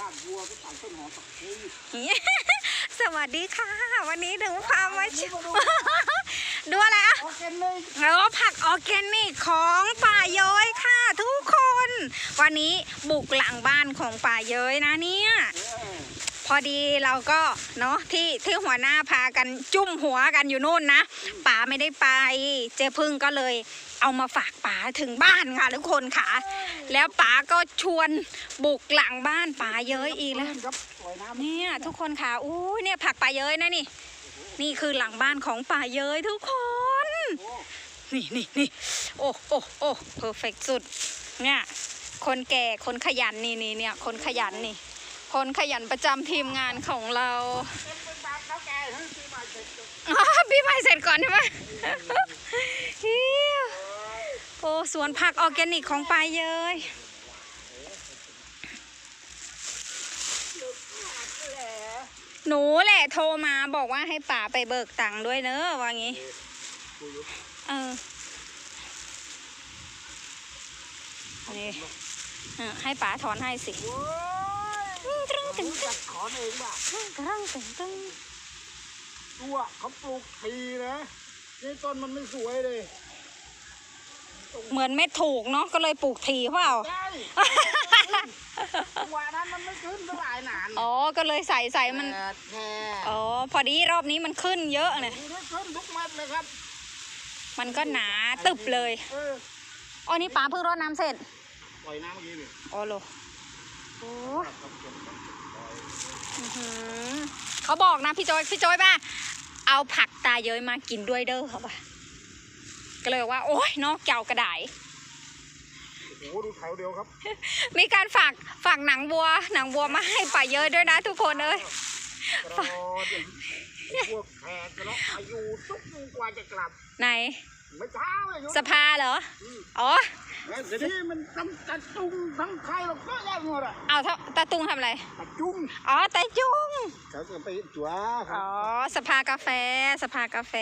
ลากวัวก็ตัดต้นหอมสักทีสวัสดีค่ะ วันนี้ถึงพามาชมมาดูดูอะไรอะออร์แกนิกแล้วผักออร์แกนิกของป่าเย้อยค่ะทุกคน วันนี้บุกหลังบ้านของป่าเย้อยนะเนี่ย ออพอดีเราก็เนาะที่ที่หัวหน้าพากันจุ่มหัวกันอยู่นู่นนะป๋าไม่ได้ไป เจ๊พึ่งก็เลยเอามาฝากป๋าถึงบ้านค่ะทุกคนค่ะ แล้วป๋าก็ชวนบุกหลังบ้านป๋าเย้ยอีกแล้วเนี่ยทุกคนค่ะอู้ยเนี่ยผักป่าเย้ยนะนี่ นี่คือหลังบ้านของป่าเย้ยทุกคน นี่นี่นี่โอ้โอ้โอ้เพอร์เฟกสุด เนี่ย คนแก่คนขยันนี่นี่เนี่ย คนขยันนี่ คนขยันประจำทีมงานของเราเป็นเป็นบาทแล้วแกให้ปีใหม่เสร็จจบอ๋อพี่ใหม่เสร็จก่อนใช่ไหมเฮียโอ้สวนผักออร์แกนิกของป่าเย้ยแหละหนูแหละโทรมาบอกว่าให้ป๋าไปเบิกตังค์ด้วยเนอะว่างี้ เออนี่เออให้ป๋าถอนให้สิ โอ้ยตึ้งตึ้งรู้จักขอนเองป่ะตึ้งกระรังตึ้งตึ้งตัวเขาปลูกปีนะนี่ต้นมันไม่สวยเลยเหมือนไม่ถูกเนาะก็เลยปลูกทีเปล่าใช่จัวนั้นมันไม่ขึ้นเท่าไหร่นานอ๋อก็เลยใส่ใส่มันอ๋อพอดีรอบนี้มันขึ้นเยอะเนี่ยขึ้นทุกม็ดเลยครับ มันก็หนาตึบเลยอ๋อนี่ป๋าเพิ่งรดน้ำเสร็จปล่อยน้ำเมื่อกี้นี่อ๋อโล โอ้ครับเก็บครับปล่อยอื้อหือเขาบอกนะพี่โจอยพี่โจอยป่ะเอาผักตาเย้ยมากินด้วยเด้อเขาป่ะก็เลยบอกว่า โอ๊ยเนอกเก่ากระไดาษโอ้โหดูแถวเดียวครับ มีการฝากฝากหนังวัว หนังวัวมาให้ป่าเยอะด้วยนะทุกคนเอ้ยกรอดไอ้พวกแขกกันเนาะอายุทุกกว่าจะกลับ ไหน ไม่เช้าเลยสภาเหรอ อ๋อ แล้วทีนี้มันทั้งตะจุงทั้งใครเราก็แยกหมดอะเอาเท่าตาตุงทำอะไร ตะจุงอ๋อตาจุง เขาจะไปจั่วครัอ๋อสภากาแฟ สภากาแฟ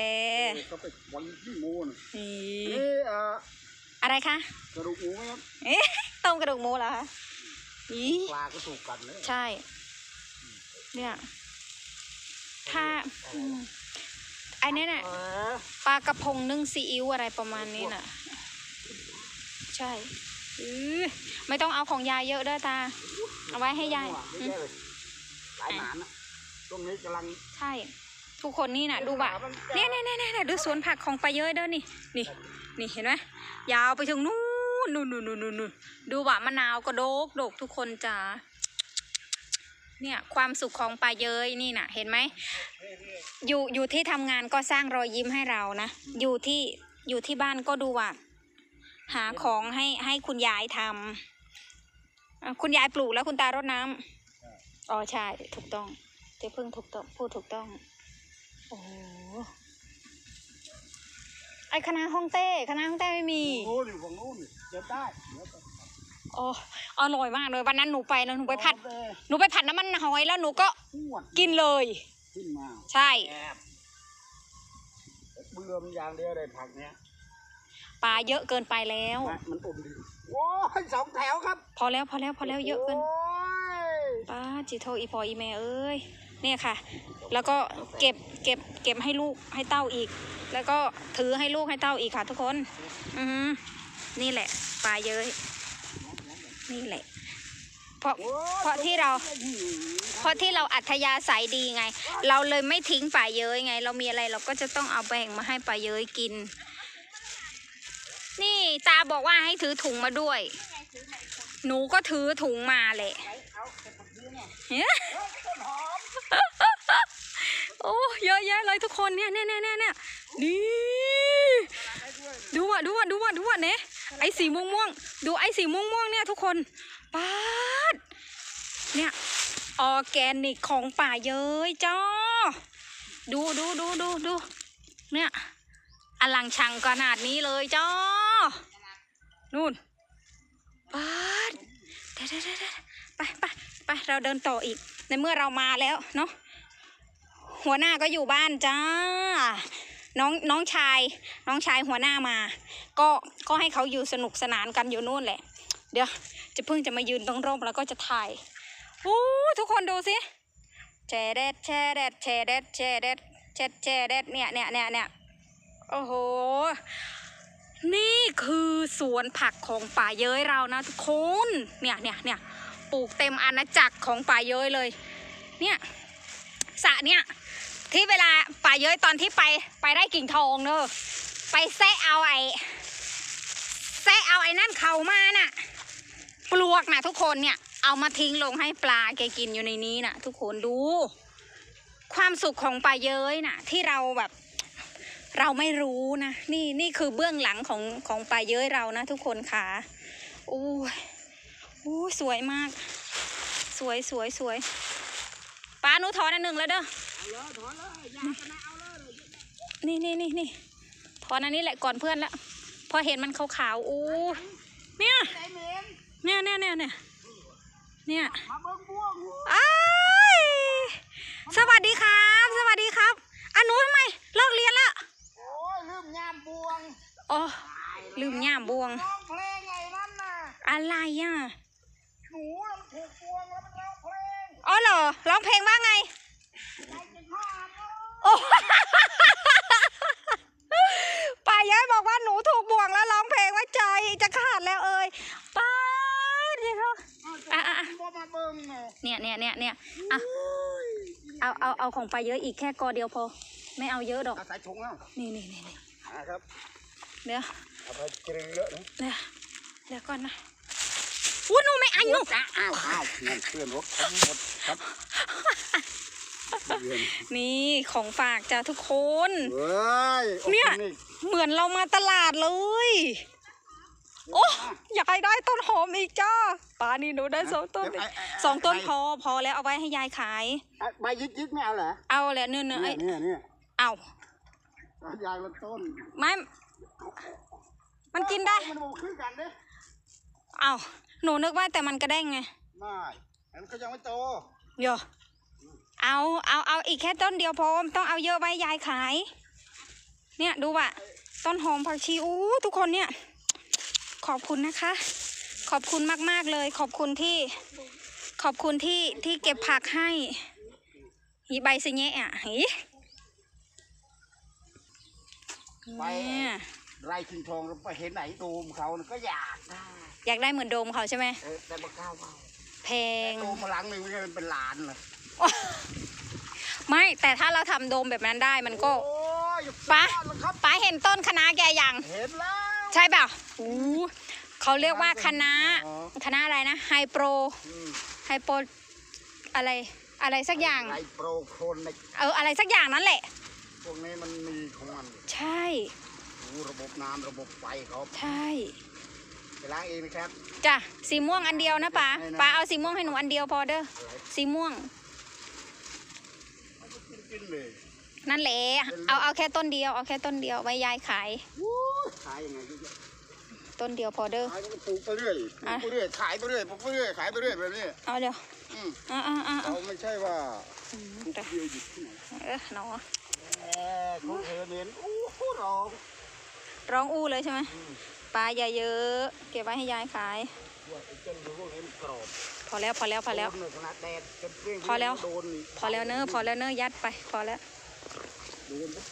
เขาไปวันที่มูนนี่ นี่เอ่ออะไรคะ กระดูกหมูไหมครับเอ๊ะ ต้มกระดูกหมูเหรอคะอีปลาก็ถูกกันเลยใช่ เนี่ย ถ้าอืม ไอ้นี่น่ะเออปลากระพงนึ่งซีอิ๊วอะไรประมาณนี้น่ะ ใช่อือไม่ต้องเอาของยายเยอะเด้อตา เอาไว้ให้ยายเยอะอืมแยะเลยหลายหนานอะช่วงนี้กำลัง ใช่ ทุกคนนี่น่ะ ดูบ่ะเนี่ยเนี่ยเนี่ยเนี่ยดูสวนผักของปลาเยอะเด้อนี่ นี่ นี่เห็นไหมยาวไปถึงนู่นนู่นนู่นนู่นนู่นดูว่ามะนาวก็โดกโดกทุกคนจ้า เนี่ยความสุขของปลาเยยนี่น่ะ เห็นไหมอยู่อยู่ที่ทำงานก็สร้างรอยยิ้มให้เรานะอยู่ที่อยู่ที่บ้านก็ดูว่าหาของให้ให้คุณยายทำอะคุณยายปลูกแล้วคุณตารดน้ำอ๋อใช่ถูกต้องเจ๊พึ่งถูกต้องพูดถูกต้องโอ้โหไอคณะฮ่องเต้คณะฮ่องเต้ไม่มีโอ้ยอยู่ฝั่งนู้นนี่เก็บได้เดี๋ยวก่ อนโอ้อร่อยมากเลยวันนั้นหนูไปแล้วหนูไปผัดเอาหนูไปผัดน้ำมันหอยแล้วหนูก็ปวดกินเลย ขึ้นมาใช่แอบเบื่อมันอย่างเดียวเลยผักเนี้ยปลาเยอะเกินไปแล้ว มันมันอมดีโอ้ยสองแถวครับ พอแล้วพอแล้วพอแล้วเยอะเกินโอ้ยป้าจิโทอีพออีแม่เอ้ยเนี่ยค่ะ แล้วก็เก็บเก็บเก็บให้ลูกให้เต้าอีก แล้วก็ถือให้ลูกให้เต้าอีกค่ะ ทุกคน อือหือนี่แหละปลาเยอะ นี่แหละ เพราะเพราะที่เราเพราะที่เราอัธยาศัยดีไง เราเลยไม่ทิ้งป่าเย้ยไง เรามีอะไรเราก็จะต้องเอาแบ่งมาให้ป่าเย้ยกิน นี่ตาบอกว่าให้ถือถุงมาด้วย หนูก็ถือถุงมาแหละเฮ้ยโอ้เยอะแยะเลยทุกคนเนี่ยเนี่ยเนี่ยเนี่ย นี่ดูอะดูอะดูอะดูอะเนี่ยไอ้สีม่วงม่วงดูไอ้สีม่วงม่วงเนี่ยทุกคนป๊าดเนี่ยออแกนิกของป่าเย้ยจ้าดูดูดูดูดูเนี่ยอลังชังขนาดนี้เลยจ้านู่นป๊าดเดี๋ยวเดี๋ยวเดี๋ยวเดี๋ยวไปไปไปเราเดินต่ออีกในเมื่อเรามาแล้วเนาะหัวหน้าก็อยู่บ้านจ้า น้องน้องชาย น้องชายหัวหน้ามา ก็ก็ให้เขาอยู่สนุกสนานกันอยู่นู่นแหละ เดี๋ยวจะเพิ่งจะมายืนตรงร่มแล้วก็จะถ่ายอู้ทุกคนดูสิแชเด็ดแชเด็ดแชเด็ดแชเด็ดแชแชเด็ดเนี่ยเนี่ยเนี่ยเนี่ยโอ้โห นี่คือสวนผักของป่าเย้ยเรานะทุกคน เนี่ยเนี่ยเนี่ยปลูกเต็มอาณาจักรของป่าเย้ยเลย เนี่ยสระเนี่ย ที่เวลาป่าเย้ยตอนที่ไปไปได้กิ่งทองเนอะไปแซะเอาไอ้แซะเอาไอ้นั่นเขามาน่ะ ปลวกนะทุกคนเนี่ย เอามาทิ้งลงให้ปลาแกกินอยู่ในนี้น่ะ ทุกคนดู ความสุขของป่าเย้ยน่ะ ที่เราแบบ เราไม่รู้นะนี่นี่คือเบื้องหลังของของป่าเย้ยเรานะ ทุกคนค่ะโอ้ยโอ้สวยมาก สวยสวยสวยป้าหนูถอนอันหนึ่งแล้วเด้อ นเลยอยากนะเอาเลยนี่นี่นี่นี่ถอนอันนี้แหละก่อนเพื่อนแล้ว พอเห็นมันขาวๆอู้เนี่ยไอ้เหม็นเนี่ยเนี่ยเนี่ยเนี่ยเนี่ยมาเบิ้งบ่วงหูอ้ายสวัสดีครับ สวัสดีครับอันหนูทำไมเลิกเรียนละโอ้ยลืมยามบวงอ๋อลืมย่ามบวงร้องเพลงไงนั่นน่ะอะไรอะหนูน่ะมันถูกบวงแล้วมันร้องเพลงอ๋อเหรอร้องเพลงว่าไง ใจจะขาดเนอะ โอ้ ป้าย้อยบอกว่าหนูถูกบ่วงแล้วร้องเพลงว่าใจจะขาดแล้วเอ่ยป้าเดี๋ยวเอาอะอะบ่มาเบิ้งเนาะเนี่ยเนี่ยเนี่ยเนี่ยอะเอาเอาเอาของป้าเยอะอีกแค่กอเดียวพอ ไม่เอาเยอะดอก เอาใส่ถุงแล้วนี่นี่นี่นี่นะครับเดี๋ยวเอาไปกรึงเลอะนะเดี๋ยวเดี๋ยวก่อนนะอู้หนูไม่อันหนู อ้าวอ้าวอ้าวนั่นเพื่อนรถทั้งหมดครับเวีย นนี่ของฝากจ้าทุกคน เฮ้ยเนี่ยโอ้เหมือนเรามาตลาดเลย โอ้อยากได้ต้นหอมอีกจ้าป้านี่หนูได้สองต้นเดี๋ยวไไไสองต้นไพอพอแล้วเอาไว้ให้ยายขายไอ้ใบยิกยิกไม่เอาเหรอ เอาแหละเนื้อเนื้อไอ้เนี่ยเนี่ยเอาเนี่ยยางละต้นไม่มันกินได้ มันบอกคือกันเด้เอาหนูนึกว่าแต่มันกระเด้งไง ไม่ มันก็ยังไม่โตเดี๋ยว เอาเอาเอาอีกแค่ต้นเดียวพอต้องเอาเยอะไว้ยายขาย เนี่ยดูว่ะต้นหอมผักชีอู้ทุกคนเนี่ย ขอบคุณนะคะ ขอบคุณมากๆเลย ขอบคุณที่ ขอบคุณที่ที่เก็บผักให้หีใบสิเนะอะหีไปเนี่ยไร่คิงทองเราไปเห็นไหนตูมเขาก็อยากได้อยากได้เหมือนโดมเขาใช่ไหมเออแต่บ่กล้าเอาแพงตูมมาหลังหนึ่งไม่ใช่เป็นล้านเลย ไม่แต่ถ้าเราทำโดมแบบนั้นได้มันก็ โอ้ยปะ สุดยอดเลยครับ ป้าเห็นต้นคะน้าแกยัง เห็นแล้ว ใช่เปล่าอู้เขาเรียกว่าคณะอ๋อ คณะอะไรนะไฮโปรอืมไฮโปรอะไรอะไรสักอย่างไรโปรโคนในเอออะไรสักอย่างนั้นแหละ พวกนี้มันมีของมันอยู่ใช่ รู้ระบบน้ำระบบไฟเขาใช่ไปล้างเองนะครับ จ้ะสีม่วงอันเดียวนะป้าไม่นะ ป้าเอาสีม่วงให้หนูอันเดียวพอเด้ออะไรสีม่วงมัน ก็กินกินเลยนั่นแหละ เอาเอาแค่ต้นเดียว เอาแค่ต้นเดียวไว้ยายขายวู้ขายยังไงเยอะแยะต้นเดียวพอเด้อ ขายก็ปลูกไปเรื่อยปลูกไปเรื่อยขายไปเรื่อยปลูกไปเรื่อยขายไปเรื่อยแบบนี้เอาเดี๋ยวอืมอ่าอ่าอ่าเราไม่ใช่ว่าอืมปลูกแต่เดียวหยุดที่ไหนเออเนาะแหมคุณเอเน้นโอ้โหเราร้องอู้เลยใช่ไหมปลาอย่าเยอะ เก็บไว้ให้ยายขายว่าไอ้เจ้าดู พวกนี้มันกรอบพอแล้วพอแล้วพอแล้วโดนหนึ่งขนาดแดดจนเปรี้ยงพอแล้วโดนนี่พอแล้วเนอะพอแล้วเนอะยัดไป พอแล้วโดนปุ๊บ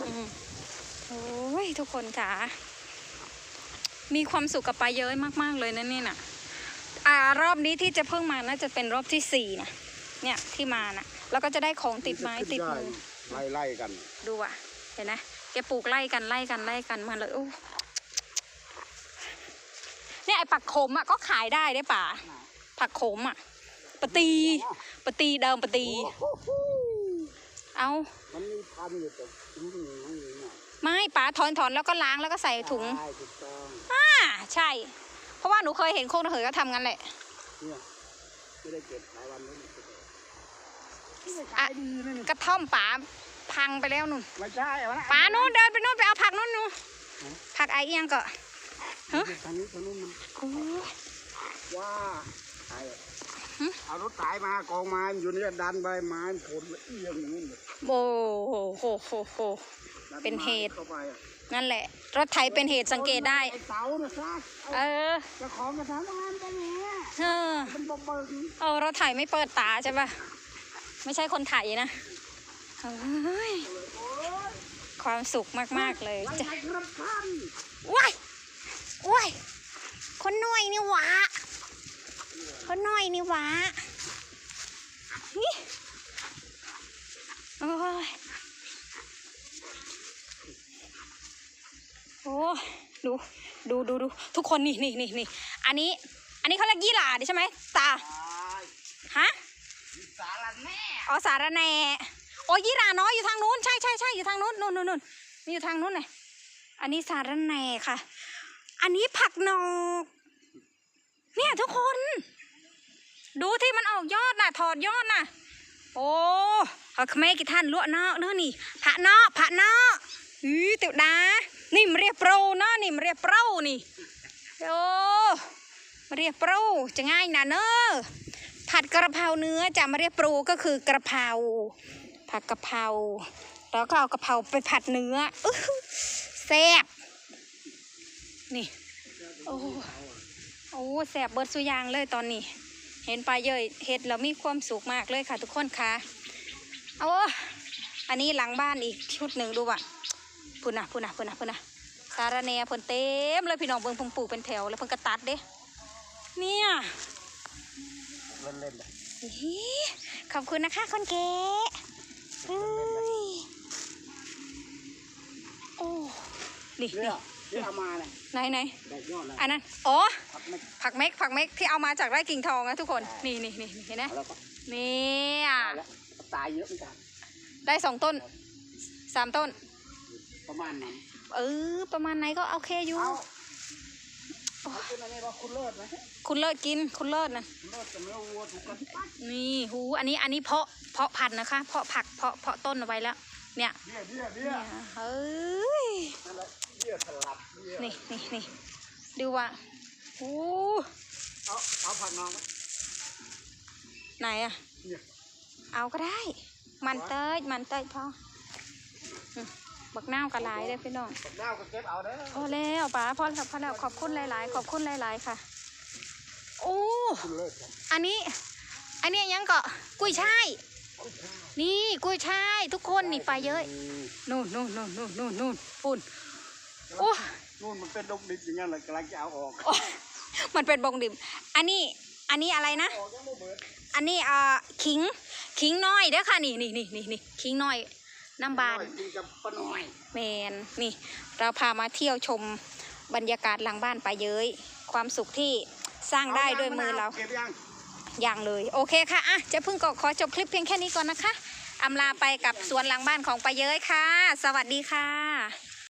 อืมโอ้ยทุกคนจ๋ามีความสุขกับปลาเย้ยมาก ๆ เลยนะนี่น่ะ อ่ารอบนี้ที่จะเพิ่งมาน่าจะเป็นรอบที่สี่นะเนี่ยที่มาน่ะ แล้วก็จะได้ของติดไม้ติดมือไล่ไล่กัน ดูอะ เห็นไหมแกปลูกไล่กันไล่กันไล่กันมาเลยโอ้ เนี่ยไอ้ผักขมอะก็ขายได้ได้ป่าผักขมอะปะตีปะตีเดิมปะตีโอ้โหเอามันมีพันอยู่แต่ทิ้งอย่างนี้น่ะไม่ป๋าถอนถอนแล้วก็ล้างแล้วก็ใส่ถุงใช่ถูกต้องอ่าใช่ เพราะว่าหนูเคยเห็นโคกระเหยก็ทำงั้นแหละเนี่ยไม่ได้เก็บหลายวันแล้วนี่อะขายดีนะนี่กระท่อมป๋าพังไปแล้วนุ่นไม่ใช่เอานะป๋านู้นเดินไปนู้นไปเอาผักนู้นนู้นผักไอเอียงก็ ฮะทางนี้ทางนู้นมันโอ้ยว่าไอ้เอารถไถมากองไม้มันอยู่เนี่ยดันใบไม้มันผลละเอียงอย่างนี้เลยโอ้โหโหโหโหดัไม้เป็นเหตุเข้าไปอะนั่นแหละ รถไถเป็นเหตุสังเกตได้ไอ้เสาน่ะซะเออเจ้าของกระถางงานกันเนี่ยเออมันบเบิ่งเออเราถ่ายไม่เปิดตาใช่ปะไม่ใช่คนถ่ายนะเฮ้ยความสุขมาก ๆ เลยไว้จ้ะให้ครับท่านว้าย ว้ายคนหน่อยนี่หวะคนหน่อยนี่หวะนี่โอ้ยโอ้ยดู ดูดูดูทุกคนนี่นี่นี่นี่อันนี้ อันนี้เขาเรียกยี่หร่าดิใช่ไหมตาตายฮะ สารแน่อ๋อสารแหน่โอ้ยี่หร่าน้อยอยู่ทางนู้น ใช่ใช่ใช่อยู่ทางนู้นนู่นนู่นนู่นมีอยู่ทางนู้นเลยอันนี้สารแหน่ค่ะ อันนี้ผักนอกเนี่ยทุกคน ดูที่มันออกยอดน่ะ ถอดยอดน่ะ โอ้เอาขแม่กี่ท่านลวกนอกเนาะนี่ผักนอกผักนอกอือเติวดานี่มันเรียกโปรเนาะนี่มันเรียกโปรนี่โอ้มาเรียกโปรจะง่ายนะเนอะผัดกระเพราเนื้อจะมาเรียกโปรก็คือกระเพราผัดกระเพราแล้วก็เอากระเพราไปผัดเนื้อแซ่บ นี่ โอ้โอ้แสบเบิดสุอยางเลยตอนนี้ เห็นปลาเยยเห็ดแล้วมีความสุขมากเลยค่ะ ทุกคนค่ะเอาอันนี้หลังบ้านอีกชุดหนึ่งดูว่ะพุ่นนะพุ่นนะพุ่นนะพุ่นนะสารแหนเพิ่นเต็มเลยพี่น้องเบิ่งเพิ่งปลูกเป็นแถวแล้วเพิ่งกระตัดเด้ เนี่ยเล่นเล่นเลยอีขอบคุณนะคะคนเก๋เอ้ยโอ้ นี่เนี่นี่ย ที่เอามาเนี่ยไหนไหนได้ยอดเลยอันนั้นอ๋อผักไม่ผักเม็กผักเม็กที่เอามาจากไร่กิ่งทองนะทุกคนนี่นี่นี่เห็นไหมเอาแล้วก็นี่อะได้แล้วตายเยอะเหมือนกันได้สองต้นสามต้น ประมาณนั้นเออประมาณไหนก็โอเคอยู่เอาเอาเป็นอะไรว่าคุณเลิศไหมคุณเลิศกินคุณเลิศนะคุณเลิศจะเนื้อวัวถูกกันปั๊บนี่หูอันนี้อันนี้เพาะเพาะพันธุ์นะคะ เพาะผักเพาะเพาะต้นเอาไว้แล้ว เนี่ยเบี้ยเบี้ยเบี้ยเนี่ยเฮ้ย นั่นแหละ เบี้ยสลับเบี้ยนี่นี่นี่ดูว่าโอ้เอาเอาผักน้องไหมไหนอะเนี่ยเอาก็ได้ มันเต้ยมันเต้ยพออืมบักน้าวกระลายเลยพี่น้องผักดาวก็เก็บเอาเด้อพอแล้วป๋าพอแล้วพอแล้วขอบคุณหลาย ๆ ขอบคุณหลาย ๆ ค่ะโอ้คุณเลิศครับอันนี้ อันนี้ยังก็กุ้ยช่ายคุณข้าวนี่กุ้ยช่ายทุกคนนี่ไปเยอะนู่นนู่นนู่นนู่นนู่นนู่นปุ่น โอ้นู่นมันเป็นดกดิบอย่างนั้นเลยกำลังจะเอาออกโอ้มันเป็นบงดิบอันนี้ อันนี้อะไรนะ ออกยังไม่เบิดอันนี้อ่าขิง ขิงน้อยเด้อค่ะ นี่นี่นี่นี่นี่ขิงน้อยน้ำบาน กินกับปลาหน่อยแมนนี่ เราพามาเที่ยวชมบรรยากาศหลังบ้านไปาเย้ยความสุขที่สร้างได้ด้วยมือเรา เก็บยัง อย่างเลย โอเคค่ะอะเจะพึ่งก็ขอจบคลิปเพียงแค่นี้ก่อนนะคะอำลาไปกับสวนหลังบ้านของปาเย้ยค่ะ สวัสดีค่ะ